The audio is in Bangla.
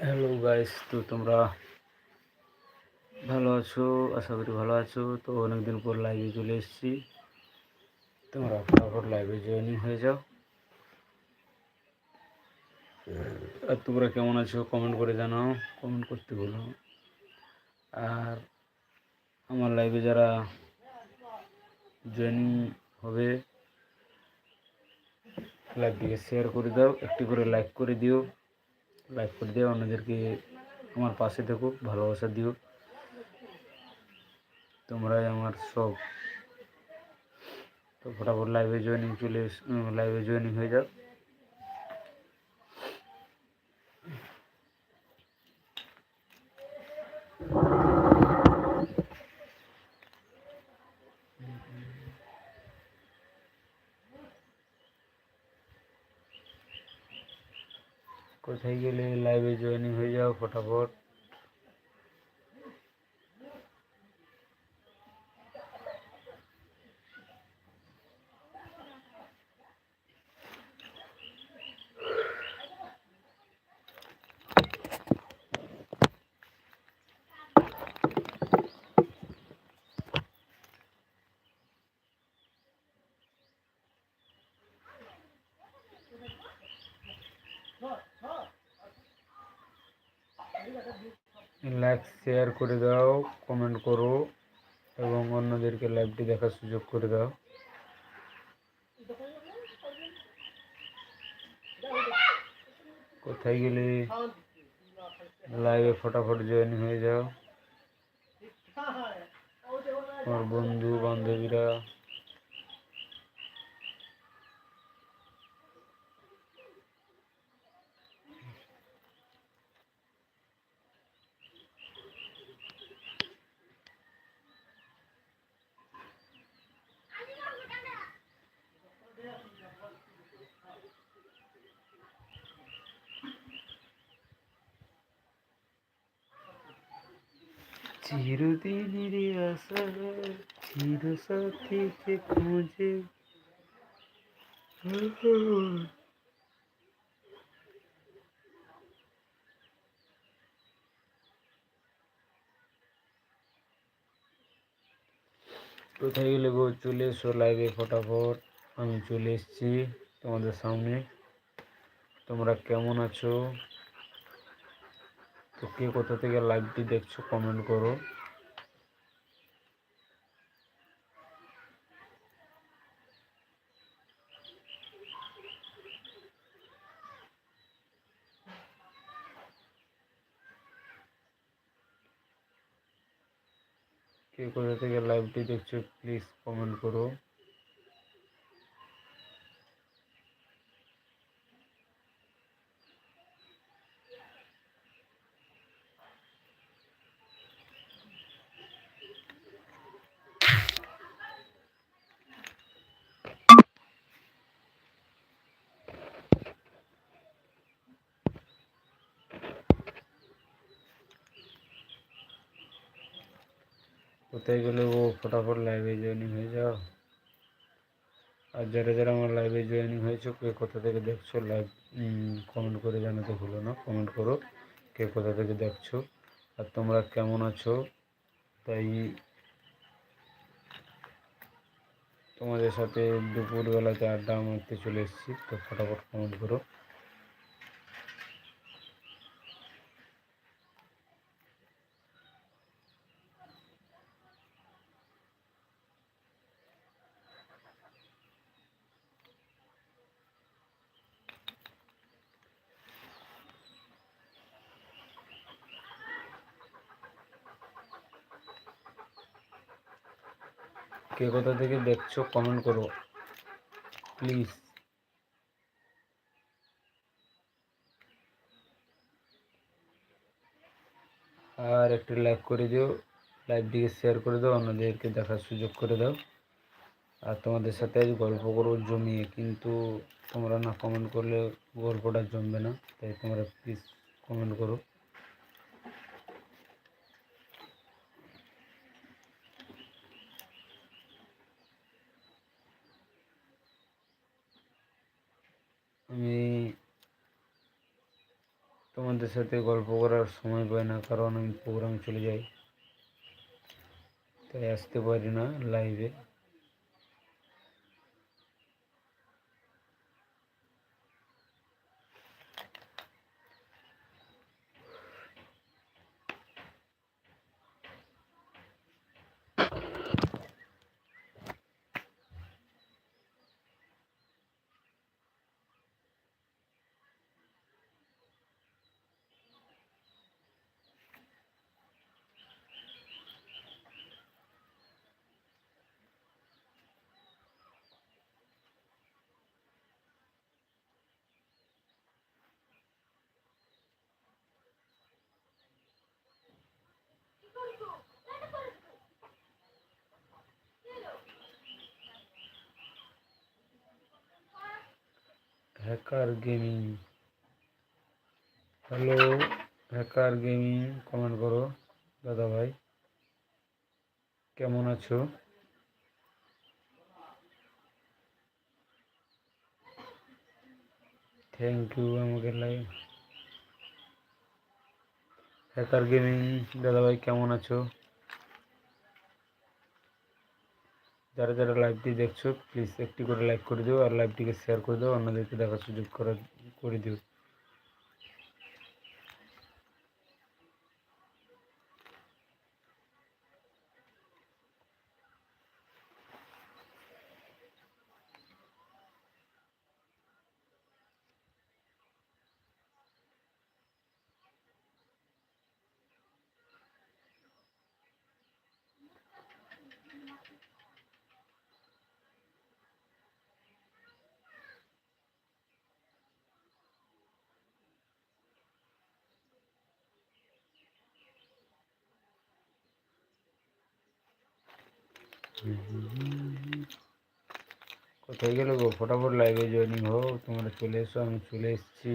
হ্যালো গাইস তো তোমরা ভালো আছো আশা করি ভালো আছো তো অনেকদিন পর লাইভে চলে এসেছি তোমরা ফটাফট লাইভে জয়েনিং হয়ে যাও আর তোমরা কেমন আছো? কমেন্ট করে জানাও কমেন্ট করতে বলো আর আমার লাইভে যারা জয়েনিং হবে লাইভটিকে শেয়ার করে দাও, একটি করে লাইক করে দিও। লাইক করে দিও, অন্যদেরকে আমার পাশে থেকো ভালোবাসা দিও। তোমরাই আমার সব। তো ফটাফট লাইভে জয়েনিং চলে লাইভে জয়েনিং হয়ে যাও। কোথায় গেলে লাইভে জয়েনিং হয়ে যাও ফটাফট লাইক শেয়ার করে দাও কমেন্ট করো এবং অন্যদেরকে লাইভটি দেখার সুযোগ করে দাও। কোথায় গেলে লাইভে ফটাফট জয়েন হয়ে যাও। তোমার বন্ধু বান্ধবীরা চিরদিনের আশা চির সাথীকে খুঁজে কোথায় গেলে গো? চলে এসো লাইভে ফটাফট। আমি চলে এসেছি তোমাদের সামনে। তোমরা কেমন আছো? তো কে কোথা থেকে লাইভটি দেখছ কমেন্ট করো। কে কোথা থেকে লাইভটি দেখছ প্লিজ কমেন্ট করো। কোথায় গেলে ও ফটাফট লাইভে জয়েনিং হয়ে যাও। আর যারা যারা আমার লাইভে জয়েনিং হয়েছে, কে কোথা থেকে দেখছ লাইভ কমেন্ট করে জানাতে ভুলো না। কমেন্ট করো কে কোথা থেকে দেখছ আর তোমরা কেমন আছো। তাই তোমাদের সাথে দুপুরবেলাতে আড্ডা মারতে চলে এসেছি, তো ফটাফট কমেন্ট করো। কে কোথা থেকে দেখছ কমেন্ট করো প্লিজ আর একটি লাইক করে দিও লাইভটিকে শেয়ার করে দাও, অন্যদেরকে দেখার সুযোগ করে দাও। আর তোমাদের সাথে আজ গল্প করব জমিয়ে, কিন্তু তোমরা না কমেন্ট করলে গল্পটা জমবে না, তাই তোমরা প্লিজ কমেন্ট করো আমি তোমাদের সাথে গল্প করার সময় পাই না, কারণ আমি প্রোগ্রাম চলে যাই। তাই আসতে পারি না লাইভে hacker gaming hello hacker gaming comment করো দাদা ভাই কেমন আছো? থ্যাংক ইউ আমাকে লাইভ হ্যাকার গেমিং দাদা ভাই কেমন আছো? যারা যারা লাইভটি দেখছ প্লিজ একটি করে লাইক করে দিও আর লাইভটিকে শেয়ার করে দিও। অন্যদেরকে দেখার সুযোগ করে করে দিও। কোথায় গেলে গো? ফটাফট লাইভে জয়েনিং হো তোমরা চলে এসো আমি চলে এসেছি।